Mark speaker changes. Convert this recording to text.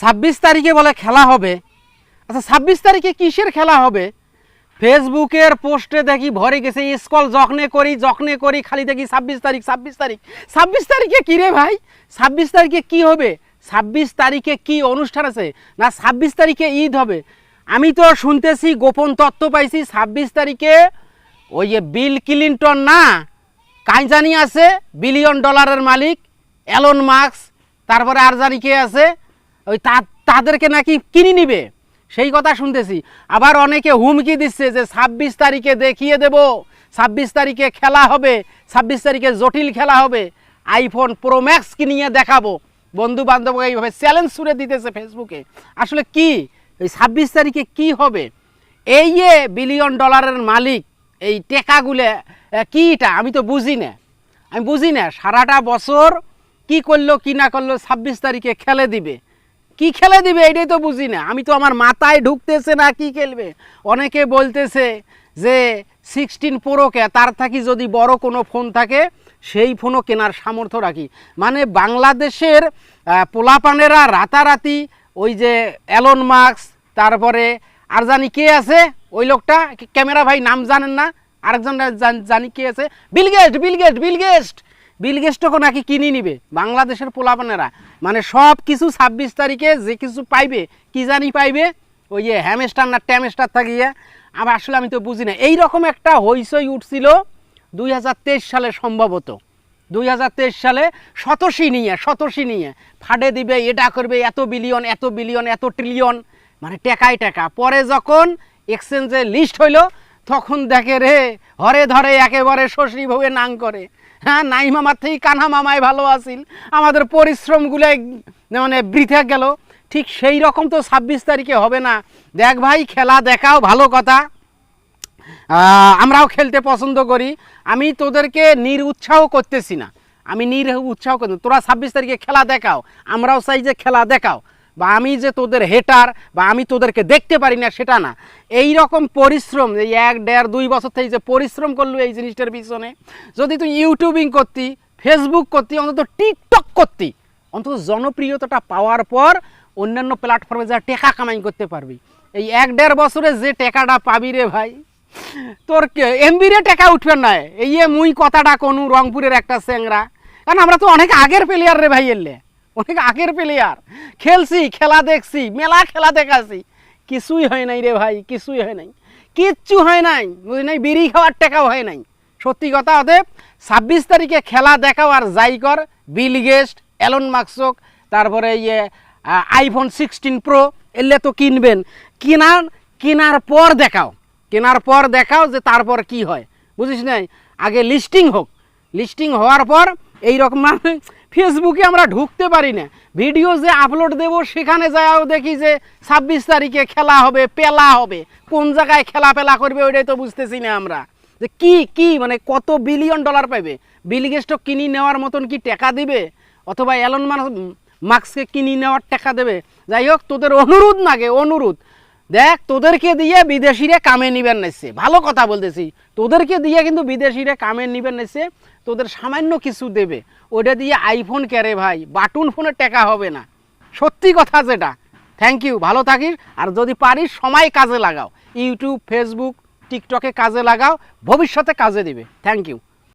Speaker 1: ছাব্বিশ তারিখে বলে খেলা হবে। আচ্ছা ছাব্বিশ তারিখে কিসের খেলা হবে? ফেসবুকের পোস্টে দেখি ভরে গেছে, স্কল যখনে করি যখনে করি, খালি দেখি ছাব্বিশ তারিখ ছাব্বিশ তারিখ। ছাব্বিশ তারিখে কী রে ভাই? ছাব্বিশ তারিখে কি হবে? ছাব্বিশ তারিখে কি অনুষ্ঠান আছে? না, ছাব্বিশ তারিখে ঈদ হবে? আমি তো শুনতেছি, গোপন তত্ত্ব পাইছি, ছাব্বিশ তারিখে ওই যে বিল ক্লিন্টন না, কাই জানি আছে? বিলিয়ন ডলারের মালিক অ্যালন মার্কস তারপরে আর জানি কে আছে? ওই তা- তাদেরকে নাকি কিনে নিবে? সেই কথা শুনতেছি। আবার অনেকে হুমকি দিচ্ছে যে ছাব্বিশ তারিখে দেখিয়ে দেব, ছাব্বিশ তারিখে খেলা হবে, ছাব্বিশ তারিখে জটিল খেলা হবে। আইফোন প্রো ম্যাক্স কিনিয়ে দেখাবো। বন্ধু বান্ধব এইভাবে চ্যালেঞ্জ ছুড়ে দিতেছে ফেসবুকে আসলে কি? ওই ছাব্বিশ তারিখে কি হবে? এই যে বিলিয়ন ডলারের মালিক, এই টেকাগুলো কিটা আমি তো বুঝি না। আমি বুঝি না, সারাটা বছর কি করল, কি না করল, ছাব্বিশ তারিখে খেলে দিবে। কি খেলে দিবে এটাই তো বুঝি না। আমি তো আমার মাথায় ঢুকতেছে না কি খেলবে। অনেকে বলতেছে যে সিক্সটিন প্রোকে তার থাকি যদি বড় কোনো ফোন থাকে, সেই ফোনও কেনার সামর্থ্য রাখি। মানে বাংলাদেশের পোলাপানেরা রাতারাতি ওই যে অ্যালন মার্কস তারপরে আর জানি কে আছে, ওই লোকটা, ক্যামেরা ভাই নাম জানেন না, আরেকজন জান- কে আছে। বিলগেস্ট বিলগেস্ট বিলগেস্ট বিলগেস্টকে নাকি কিনে নিবে? বাংলাদেশের পোলাপানেরা। মানে সব কিছু ছাব্বিশ তারিখে যে কিছু পাইবে, কি জানি পাইবে? ওই যে হ্যামস্টার না ট্যামস্টার থাকিয়ে আবার আসলে আমি তো বুঝি না। এইরকম একটা হইচই উঠছিল দুই হাজার তেইশ সালে সম্ভবত। দুই হাজার তেইশ সালে শতসী নিয়ে শতসী নিয়ে। ফাডে দিবে, এটা করবে, এত বিলিয়ন এত বিলিয়ন এত ট্রিলিয়ন মানে টেকায় টাকা। পরে যখন এক্সচেঞ্জে লিস্ট হইল, তখন দেখে রে, হরে ধরে একেবারে শশী ভবে নাং করে। হ্যাঁ নাই মামার থেকে কানা মামাই ভালো আছিল। আমাদের পরিশ্রমগুলো মানে বৃথা গেল। ঠিক সেই রকম তো ছাব্বিশ তারিখে হবে না। দেখ ভাই, খেলা দেখাও ভালো কথা। আমরাও খেলতে পছন্দ করি। আমি তোদেরকে নির উৎসাহ করতেছি না। আমি নির উৎসাহ করতে তোরা ছাব্বিশ তারিখে খেলা দেখাও। আমরাও চাই যে খেলা দেখাও। বা আমি যে তোদের হেটার বা আমি তোদেরকে দেখতে পারি না, সেটা না। এই রকম পরিশ্রম, এই এক, দেড়, দুই বছর থেকে যে পরিশ্রম করল এই জিনিসটার পিছনে, যদি তুই ইউটিউবিং করতি ফেসবুক করতি, অন্তত টিকটক করতি, অন্তত জনপ্রিয়তাটা পাওয়ার পর অন্যান্য প্ল্যাটফর্মে যা টেকা কামাই করতে পারবি। এই এক, দেড় বছরে যে টেকাটা পাবি রে ভাই, তোর এমবিরে টেকা উঠবে না। এই মুই কথাটা কোনো রংপুরের একটা স্যাংরা। কারণ আমরা তো অনেক আগের প্লেয়ার রে ভাই এলে। অনেক আগের প্লেয়ার খেলছি, খেলা দেখছি, মেলা খেলা দেখাছি কিছুই হয় নাই রে ভাই, কিছুই হয় নাই। কিচ্ছু হয় নাই, বুঝলি নাই? বিড়ি খাওয়ার টেকাও হয় নাই। সত্যি কথা অতএব, ছাব্বিশ তারিখে খেলা দেখাও আর যাই কর। বিল গেস্ট অ্যালন মার্কসক তারপরে ইয়ে আইফোন সিক্সটিন প্রো এলে তো কিনবেন। কেনার কেনার পর দেখাও। কেনার পর দেখাও যে তারপর কি হয়। বুঝিস নাই? আগে লিস্টিং হোক। লিস্টিং হওয়ার পর এই রকম মানে ফেসবুকে আমরা ঢুকতে পারি না। ভিডিও যে আপলোড দেব, সেখানে যাও দেখি যে ছাব্বিশ তারিখে খেলা হবে, পেলা হবে। কোন জায়গায় খেলা পেলা করবে ওইটাই তো বুঝতেছি না আমরা। যে কি কি মানে কত বিলিয়ন ডলার পাবে বিলিগেস্টক কিনি নেওয়ার মতন কি টাকা দিবে? অথবা অ্যালন মার্কসকে কিনি নেওয়ার টাকা দেবে? যাই হোক, তোদের অনুরোধ নাগে, অনুরোধ। দেখ, তোদেরকে দিয়ে বিদেশিরে কামে নিবেন নাইছে। ভালো কথা বলতেছি। তোদেরকে দিয়ে কিন্তু বিদেশিরে কামে নিবেন নাইছে। তোদের সামান্য কিছু দেবে। ওটা দিয়ে আইফোন কেরে ভাই? বাটুন ফোনে টাকা হবে না। সত্যি কথা যেটা। থ্যাংক ইউ ভালো থাকিস। আর যদি পারিস, সময় কাজে লাগাও। ইউটিউব ফেসবুক টিকটকে কাজে লাগাও। ভবিষ্যতে কাজে দিবে। Thank you